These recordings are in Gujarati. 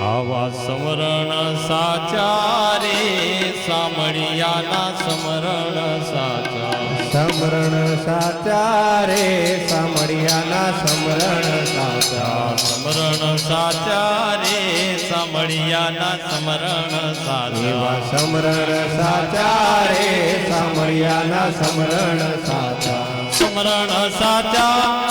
आवा स्मरण साचारे सामळियाला स्मरण साचा. समरण साचारे सामळियाला स्मरण साचा. समरण साचारे सामळियाला स्मरण साचा. समरण साचारे सामळियाला समरण साचा. स्मरण साचा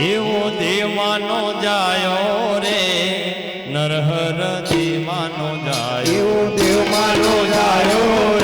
એવો દેવાનો જાયો રે નરહર દેવાનો જાયો. એવો દેવાનો જાયો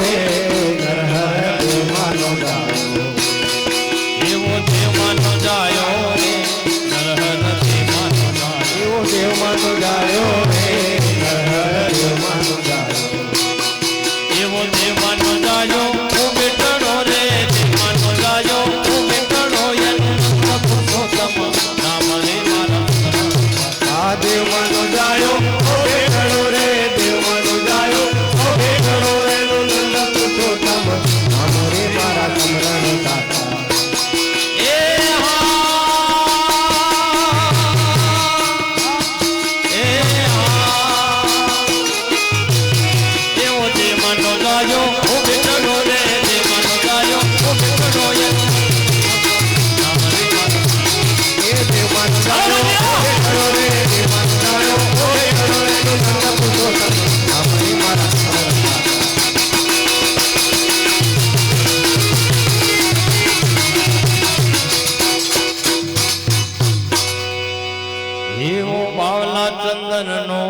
એવો બાવલા ચંદન નો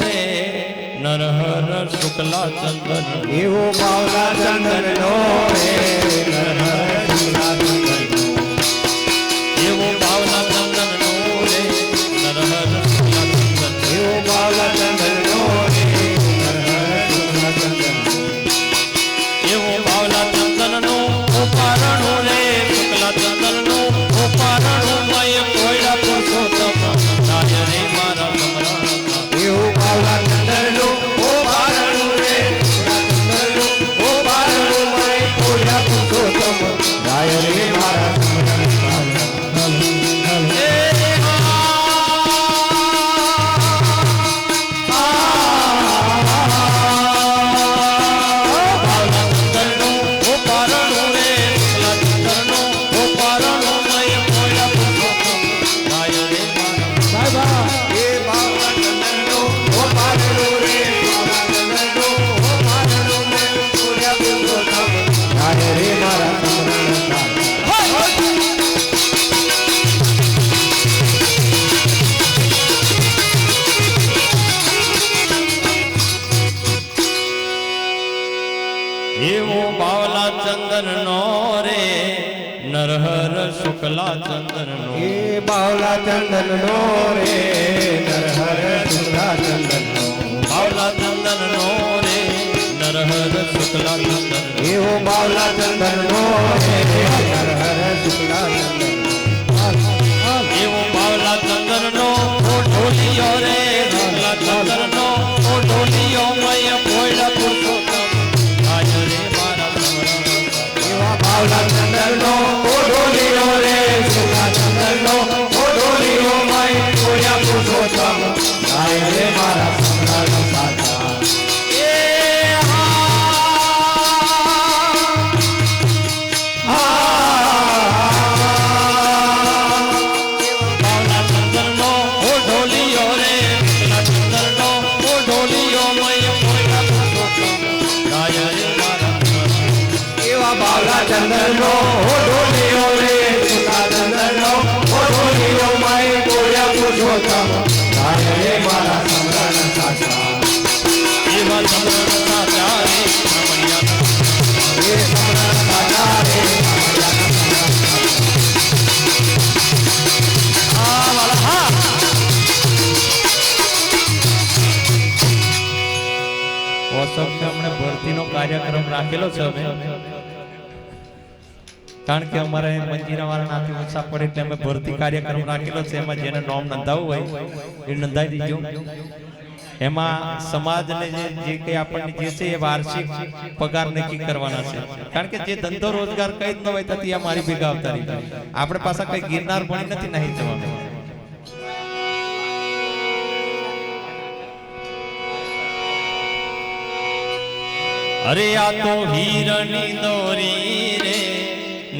રે નરહર શુક્લા ચંદન. એવો બાવલા ચંદન નો રે નરહર નકલા ચંદનનો એ બાવલા ચંદનનો રે નરહર સુધા ચંદનનો બાવલા ચંદનનો રે નરહર સુકલા ચંદન એવો બાવલા ચંદનનો રે નરહર સુકલા રાખેલો છે અમે. કારણ કે અમારે મંજીરા વાળા નાથી ઉત્સાહ પડે એટલે અમે ભરતી કાર્યક્રમ રાખેલો છે. એમાં જેને નોમ નોંધાવવું હોય, એ નોંધાવી દીધું એમાં સમાજને જે કઈ આપણને જે છે એ વાર્ષિક પગાર નક્કી કરવાના છે. કારણ કે જે ધંધો રોજગાર કઈ જ ન હોય તેથી મારી ભેગા આવતા રહી. આપણે પાછા કઈ ગિરનાર ભણી નથી, નહીં જવાનું. અરે આ તો હીરની દોરી રે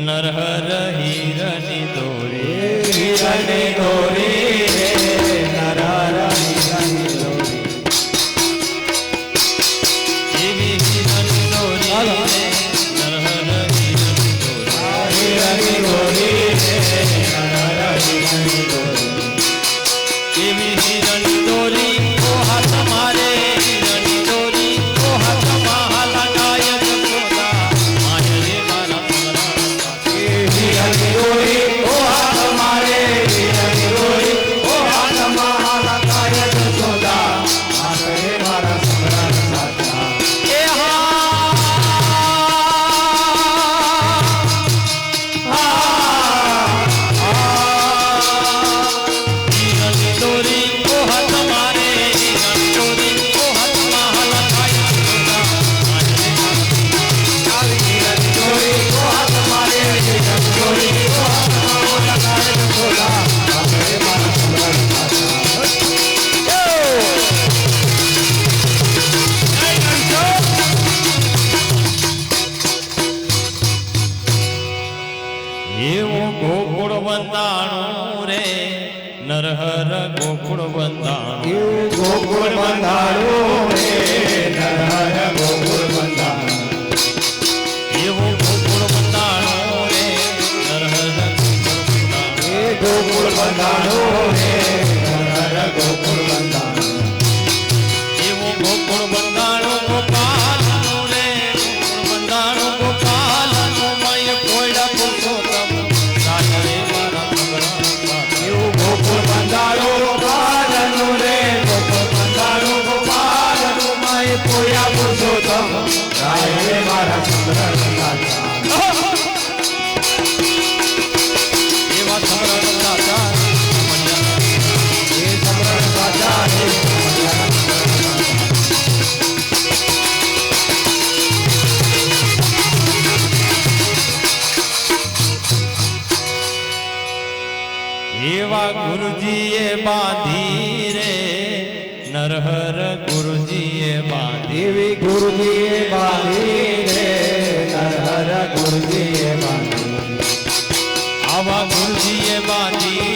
નરહર હીરની દોરી હીરની દોરી હર હર ગોકુળ બંધાણું. ગોકુળ બંધાણું હર હર ગોકુળ બંધાણું. એવું ગોકુળ બંધાણું હર હર ગુરુજીએ બાંધી રે. નરહર ગુરુજીએ બાંધી ગુરુજીએ બાંધી રે. નરહર ગુરુજીએ બાંધી આવા ગુરુજીએ બાંધી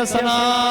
cabeça, não.